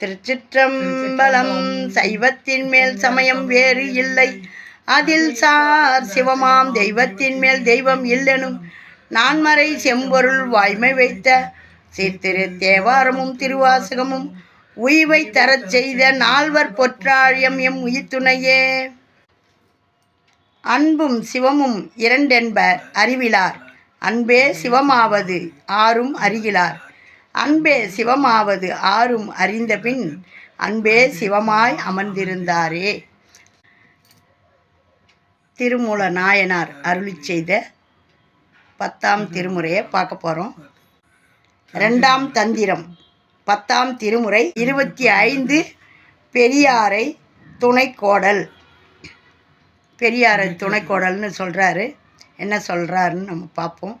திருச்சிற்றம்பலம் சைவத்தின் மேல் சமயம் வேறு இல்லை. அதில் சார் சிவமாம் தெய்வத்தின் மேல் தெய்வம் இல்லெனும் நான்மறை செம்பொருள் வாய்மை வைத்த சீர்திரு தேவாரமும் திருவாசகமும் உய்வை தரச் செய்த நால்வர் பொற்றாழியம் எம் உயிர்த்துணையே. அன்பும் சிவமும் இரண்டென்பர் அறிவிலார். அன்பே சிவமாவது ஆறும் அறிகிலார். அன்பே சிவமாவது ஆறும் அறிந்தபின் அன்பே சிவமாய் அமர்ந்திருந்தாரே. திருமூல நாயனார் அருளி செய்த பத்தாம் திருமுறையை பார்க்க போகிறோம் ரெண்டாம் தந்திரம். பத்தாம் திருமுறை இருபத்தி ஐந்து பெரியாரை துணைக்கோடல். பெரியாரை துணைக்கோடல்னு சொல்கிறாரு என்ன சொல்கிறாருன்னு நம்ம பார்ப்போம்.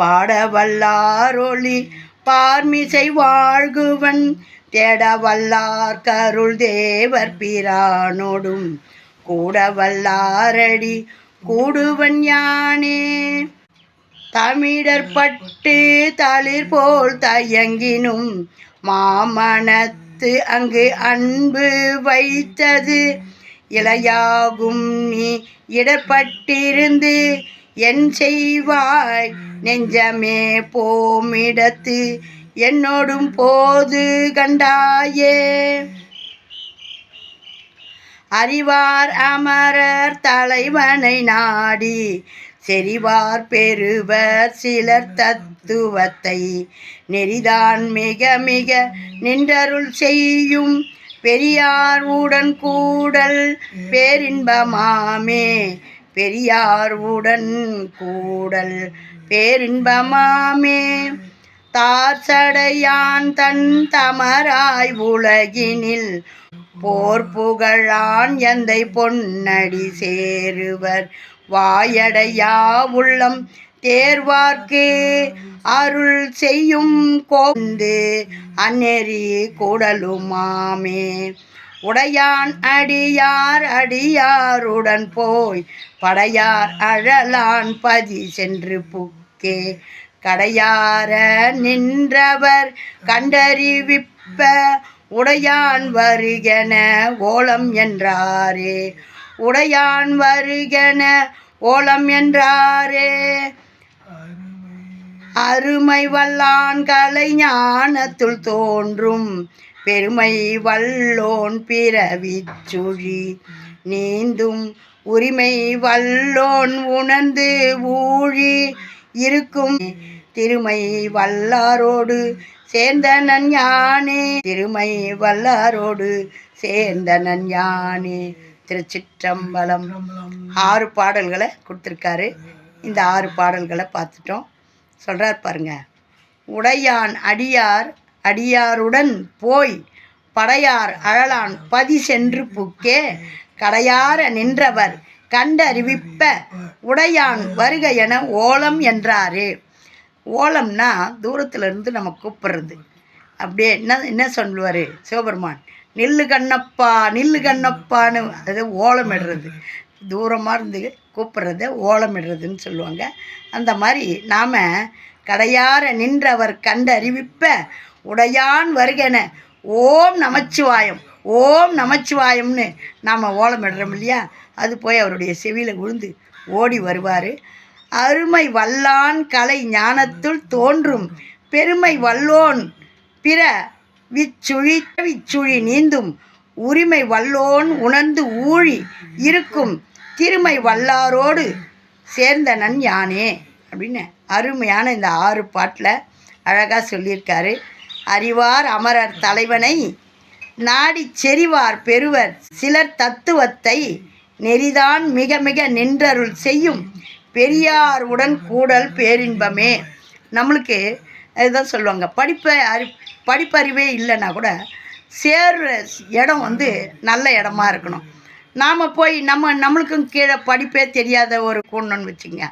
பாட வல்லாரொளி பார்மிசை வாழ்குவன் தேட வல்லார் கருள் தேவர் பிரானோடும் கூட வல்லாரடி கூடுவன் யானே தமிழர் பட்டு தளிர் போல் தயங்கினும் மாமனத்து அங்கு அன்பு வைத்தது இளையாகும் நீ இடப்பட்டிருந்து என் செய்வாய் நெஞ்சமே போமிடத்து என்னோடும் போது கண்டாயே. அறிவார் அமரர் தலைவனை நாடி செறிவார் பெறுவர் சிலர் தத்துவத்தை. நெறிதான் மிக மிக நின்றருள் செய்யும் பெரியார் உடன் கூடல் பேரின்பமாமே. பெரியார் உடன் கூடல் பேரின்பமாமே. தார்சடையான் தன் தமராய் உலகினில் போர் புகழான் எந்தை பொன்னடி சேருவர். வாயடையா உள்ளம் தேர்வார்க்கு அருள் செய்யும் கோந்து அந்நெறி கூடலுமாமே. உடையான் அடியார் அடியாருடன் போய் படையார் அழலான் பதி சென்று புக்கே. கடையார நின்றவர் கண்டறிவிப்ப உடையான் வருகென ஓலம் என்றாரே. உடையான் வருகென ஓலம் என்றாரே. அருமை வல்லான் கலை ஞானத்துள் தோன்றும். பெருமை வல்லோன் பிறவி சுழி நீந்தும் உரிமை வல்லோன் உணர்ந்து ஊழி இருக்கும். திருமை வல்லாரோடு சேர்ந்தனன் யானே. திருமை வல்லாரோடு சேர்ந்தனன் யானே. திருச்சிற்றம்பலம். ஆறு பாடல்களை கொடுத்துருக்காரு. இந்த ஆறு பாடல்களை பார்த்துட்டோம். சொல்கிறார் பாருங்க. உடையான் அடியார் அடியாருடன் போய் படையார் அழலான் பதி சென்று புக்கே. கடையார நின்றவர் கண்டறிவிப்ப உடையான் வருக என ஓலம் என்றாரே. ஓலம்னா தூரத்திலிருந்து நம்ம கூப்பிடுறது. அப்படியே என்ன என்ன சொல்லுவார்? சிவபெருமான் நில்லு கண்ணப்பா நில்லு கண்ணப்பான்னு அது ஓலமிடுறது தூரமாக இருந்து கூப்பிட்றத ஓலமிடுறதுன்னு சொல்லுவாங்க. அந்த மாதிரி நாம் கடையார நின்றவர் கண்டு அறிவிப்ப உடையான் வருகென. ஓம் நமச்சிவாயம். ஓம் நமச்சிவாயம்னு நாம் ஓலமிடுறோம் இல்லையா? அது போய் அவருடைய செவியில் விழுந்து ஓடி வருவார். அருமை வல்லான் கலை ஞானத்துள் தோன்றும். பெருமை வல்லோன் பிற விச்சுழி விச்சுழி நீந்தும். உரிமை வல்லோன் உணர்ந்து ஊழி இருக்கும். திருமை வல்லாரோடு சேர்ந்தனன் யானே. அப்படின்னு அருமையான இந்த ஆறு பாட்டில் அழகாக சொல்லியிருக்காரு. அறிவார் அமரர் தலைவனை. நாடி செறிவார் பெறுவர் சிலர் தத்துவத்தை நெறிதான் மிக மிக நின்றருள் செய்யும். பெரியார் உடன் கூடல் பேரின்பமே. நம்மளுக்கு இதுதான் சொல்லுவாங்க. படிப்பை அறி படிப்பறிவே இல்லைன்னா கூட சேர்ற இடம் வந்து நல்ல இடமா இருக்கணும். நாம் போய் நம்ம நம்மளுக்கும் கீழே படிப்பே தெரியாத ஒரு கூடணும்னு வச்சுங்க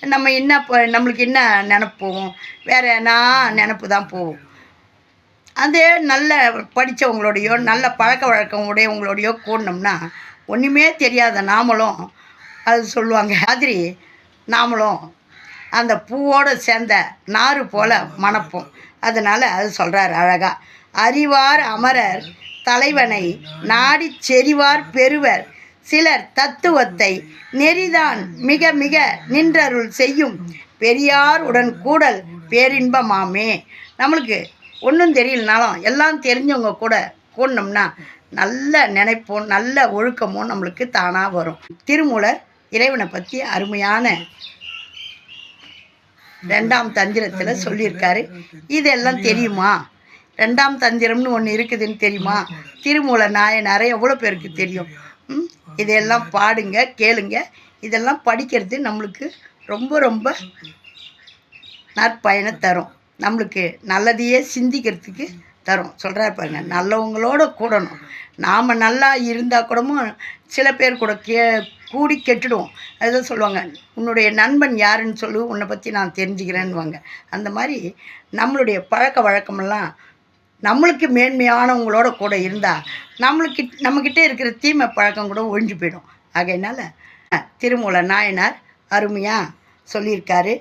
நம்ம என்ன ப- நம்மளுக்கு என்ன நினப்போம்? வேறு என்ன நினப்பு தான் போகும். அதே நல்ல படித்தவங்களோடையோ நல்ல பழக்க வழக்கம் உடையவங்களோடையோ கூடணும்னா ஒன்றுமே தெரியாத நாமளும் அது சொல்லுவாங்க மாதிரி நாமளும் அந்த பூவோடு சேர்ந்த நாறு போல மணப்போம். அதனால் அது சொல்கிறார் அழகா. அறிவார் அமரர் தலைவனை நாடி செறிவார் பெறுவர். சிலர் தத்துவத்தை நெறிதான் மிக மிக நின்றருள் செய்யும். பெரியார் உடன் கூடல் பேரின்பமாமே. நம்மளுக்கு ஒன்றும் தெரியலனாலும் எல்லாம் தெரிஞ்சவங்க கூட கூடணும்னா நல்ல நினைப்போம் நல்ல ஒழுக்கமும் நம்மளுக்கு தானாக வரும். திருமூலர் இறைவனை பற்றி அருமையான ரெண்டாம் தந்திரத்தில் சொல்லியிருக்காரு. இதெல்லாம் தெரியுமா? ரெண்டாம் தந்திரம்னு ஒன்று இருக்குதுன்னு தெரியுமா? திருமூல நாயனாரை எவ்வளோ பேருக்கு தெரியும்? ம்? இதையெல்லாம் பாடுங்க கேளுங்க. இதெல்லாம் படிக்கிறது நம்மளுக்கு ரொம்ப ரொம்ப நற்பயனை தரும். நம்மளுக்கு நல்லதையே சிந்திக்கிறதுக்கு தரும். சொல்கிறாரு பாருங்க நல்லவங்களோட கூடணும். நாம் நல்லா இருந்தால் கூடமும் சில பேர் கூட கே கூடி கெட்டுடுவோம். அதுதான் சொல்லுவாங்க உன்னுடைய நண்பன் யாருன்னு சொல்லு உன்னை பற்றி நான் தெரிஞ்சுக்கிறேன்னுவாங்க. அந்த மாதிரி நம்மளுடைய பழக்க வழக்கமெல்லாம் நம்மளுக்கு மேன்மையானவங்களோட கூட இருந்தால் நம்மளுக்கு நம்மக்கிட்ட இருக்கிற தீமை பழக்கம் கூட ஒழிஞ்சு போயிடும். ஆகையினால திருமூல நாயனார் அருமையாக சொல்லியிருக்காரு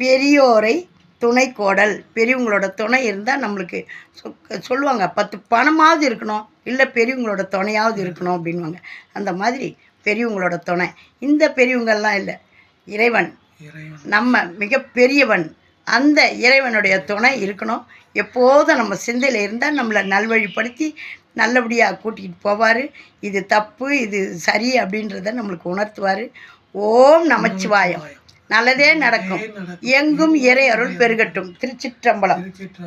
பெரியோரை துணை கோடல் பெரியவங்களோட துணை இருந்தால் நம்மளுக்கு சொல்லுவாங்க பத்து பணமாவது இருக்கணும் இல்லை பெரியவங்களோட துணையாவது இருக்கணும் அப்படின்வாங்க அந்த மாதிரி பெரியவங்களோட துணை. இந்த பெரியவங்கெல்லாம் இல்லை. இறைவன். நம்ம மிக பெரியவன். அந்த இறைவனுடைய துணை இருக்கணும். எப்போதும் நம்ம சிந்தையில் இருந்தால் நம்மளை நல்வழிப்படுத்தி நல்லபடியாக கூட்டிகிட்டு போவார். இது தப்பு இது சரி அப்படின்றத நம்மளுக்கு உணர்த்துவார். ஓம் நமச்சிவாயம். நல்லதே நடக்கும். எங்கும் இறை அருள் பெருகட்டும். திருச்சிற்றம்பலம்.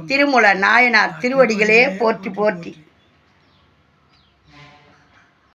திருமூல நாயனார் திருவடிகளே போற்றி. போற்றி.